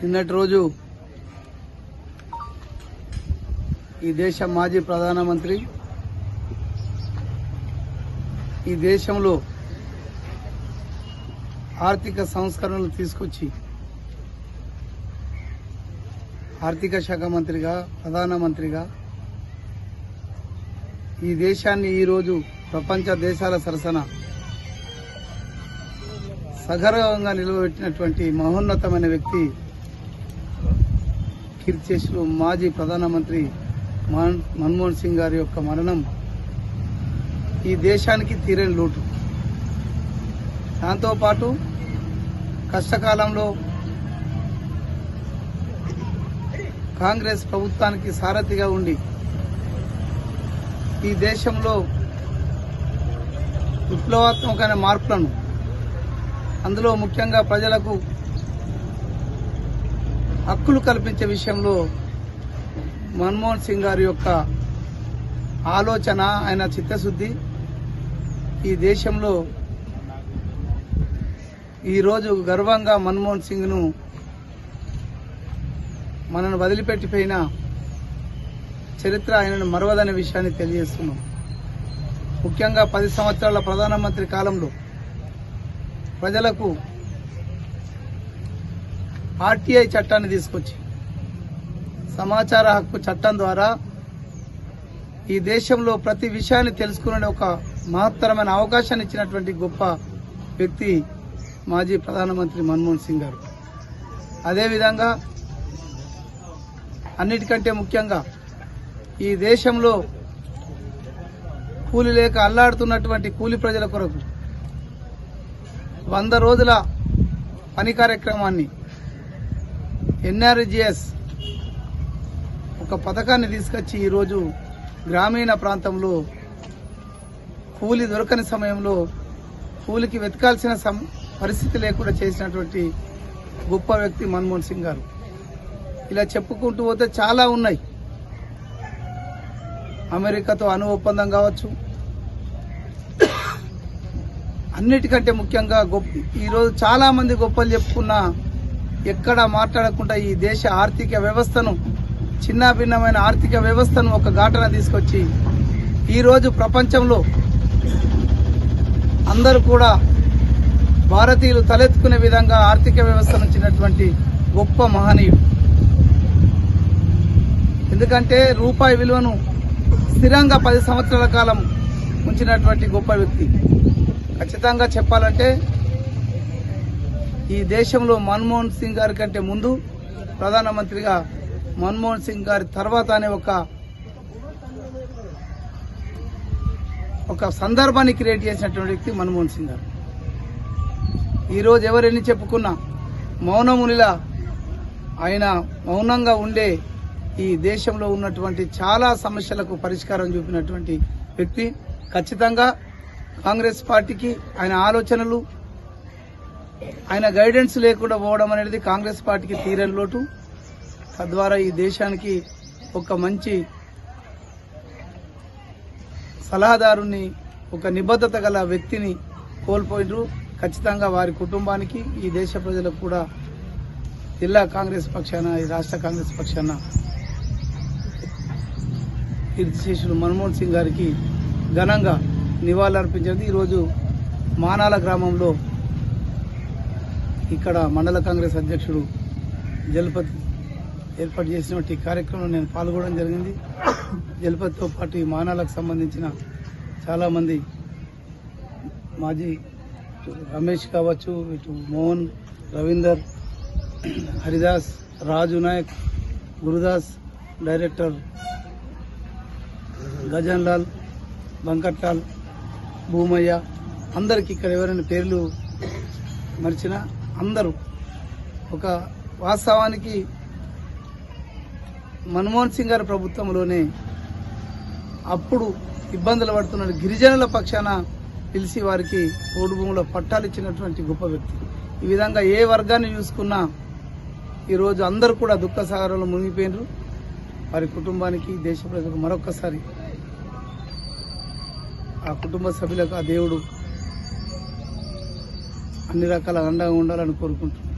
నిన్నటి రోజు ఈ దేశ మాజీ ప్రధానమంత్రి ఈ దేశంలో ఆర్థిక సంస్కరణలు తీసుకొచ్చి ఆర్థిక శాఖ మంత్రిగా ప్రధానమంత్రిగా ఈ దేశాన్ని ఈరోజు ప్రపంచ దేశాల సరసన సగర్వంగా నిలబెట్టినటువంటి మహోన్నతమైన వ్యక్తి కీర్తిశేషులు మాజీ ప్రధానమంత్రి మన్- మన్మోహన్ సింగ్ గారి యొక్క మరణం ఈ దేశానికి తీరని లోటు. దాంతోపాటు కష్టకాలంలో కాంగ్రెస్ ప్రభుత్వానికి సారథిగా ఉండి ఈ దేశంలో విప్లవాత్మకమైన మార్పులను అందులో ముఖ్యంగా ప్రజలకు హక్కులు కల్పించే విషయంలో మన్మోహన్ సింగ్ గారి యొక్క ఆలోచన ఆయన చిత్తశుద్ధి ఈ దేశంలో ఈరోజు గర్వంగా మన్మోహన్ సింగ్ను మనను వదిలిపెట్టిపోయిన చరిత్ర ఆయనను మరవదనే విషయాన్ని తెలియజేస్తున్నాం. ముఖ్యంగా పది సంవత్సరాల ప్రధానమంత్రి కాలంలో ప్రజలకు ఆర్టీఐ చట్టాన్ని తీసుకొచ్చి సమాచార హక్కు చట్టం ద్వారా ఈ దేశంలో ప్రతి విషయాన్ని తెలుసుకునే ఒక మహత్తరమైన అవకాశాన్ని ఇచ్చినటువంటి గొప్ప వ్యక్తి మాజీ ప్రధానమంత్రి మన్మోహన్ సింగ్ గారు. అదేవిధంగా అన్నిటికంటే ముఖ్యంగా ఈ దేశంలో కూలి లేక అల్లాడుతున్నటువంటి కూలి ప్రజల కొరకు వంద రోజుల పని కార్యక్రమాన్ని ఎన్ఆర్జిఎస్ ఒక పథకాన్ని తీసుకొచ్చి ఈరోజు గ్రామీణ ప్రాంతంలో కూలి దొరకని సమయంలో కూలికి వెతకాల్సిన సం- పరిస్థితి లేకుండా చేసినటువంటి గొప్ప వ్యక్తి మన్మోహన్ సింగ్ గారు. ఇలా చెప్పుకుంటూ పోతే చాలా ఉన్నాయి. అమెరికాతో అణు ఒప్పందం కావచ్చు. అన్నిటికంటే ముఖ్యంగా గొప్ప ఈరోజు చాలామంది గొప్పలు చెప్పుకున్నా ఎక్కడ మాట్లాడకుండా ఈ దేశ ఆర్థిక వ్యవస్థను చిన్న భిన్నమైన ఆర్థిక వ్యవస్థను ఒక ఘాటన తీసుకొచ్చి ఈరోజు ప్రపంచంలో అందరూ కూడా భారతీయులు తలెత్తుకునే విధంగా ఆర్థిక వ్యవస్థను ఇచ్చినటువంటి గొప్ప మహనీయుడు. ఎందుకంటే రూపాయి విలువను స్థిరంగా పది సంవత్సరాల కాలం ఉంచినటువంటి గొప్ప వ్యక్తి. ఖచ్చితంగా చెప్పాలంటే ఈ దేశంలో మన్మోహన్ సింగ్ గారి కంటే ముందు ప్రధానమంత్రిగా మన్మోహన్ సింగ్ గారి తర్వాత అనే ఒక ఒక సందర్భాన్ని క్రియేట్ చేసినటువంటి వ్యక్తి మన్మోహన్ సింగ్ గారు. ఈరోజు ఎవరెన్ని చెప్పుకున్నా మౌనమునిలా ఆయన మౌనంగా ఉండే ఈ దేశంలో ఉన్నటువంటి చాలా సమస్యలకు పరిష్కారం చూపినటువంటి వ్యక్తి. ఖచ్చితంగా కాంగ్రెస్ పార్టీకి ఆయన ఆలోచనలు ఆయన గైడెన్స్ లేకుండా పోవడం అనేది కాంగ్రెస్ పార్టీకి తీరని లోటు. తద్వారా ఈ దేశానికి ఒక మంచి సలహాదారుని ఒక నిబద్ధత గల వ్యక్తిని కోల్పోయినరు. ఖచ్చితంగా వారి కుటుంబానికి ఈ దేశ ప్రజలకు కూడా జిల్లా కాంగ్రెస్ పక్షాన ఈ రాష్ట్ర కాంగ్రెస్ పక్షాన కీర్తిశేషులు మన్మోహన్ సింగ్ గారికి ఘనంగా నివాళులర్పించింది ఈరోజు మానాల గ్రామంలో ఇక్కడ మండల కాంగ్రెస్ అధ్యక్షుడు జలపతి ఏర్పాటు చేసినటువంటి కార్యక్రమంలో నేను పాల్గొనడం జరిగింది. జలపతితో పాటు ఈ మానాలకు సంబంధించిన చాలామంది మాజీ రమేష్ కావచ్చు ఇటు మోహన్ రవీందర్ హరిదాస్ రాజు నాయక్ గురుదాస్ డైరెక్టర్ గజన్ లాల్ బంకట్లాల్ భూమయ్య అందరికి ఇక్కడ ఎవరైనా పేర్లు మరిచినా అందరూ ఒక వాస్తవానికి మన్మోహన్ సింగ్ గారి ప్రభుత్వంలోనే అప్పుడు ఇబ్బందులు పడుతున్న గిరిజనుల పక్షాన పిలిచి వారికి ఓడు భూముల పట్టాలు ఇచ్చినటువంటి గొప్ప వ్యక్తి. ఈ విధంగా ఏ వర్గాన్ని చూసుకున్నా ఈరోజు అందరూ కూడా దుఃఖ సాగరంలో మునిగిపోయినరు. వారి కుటుంబానికి దేశ ప్రజలకు మరొక్కసారి ఆ కుటుంబ సభ్యులకు ఆ దేవుడు అన్ని రకాల అండగా ఉండాలని కోరుకుంటున్నాను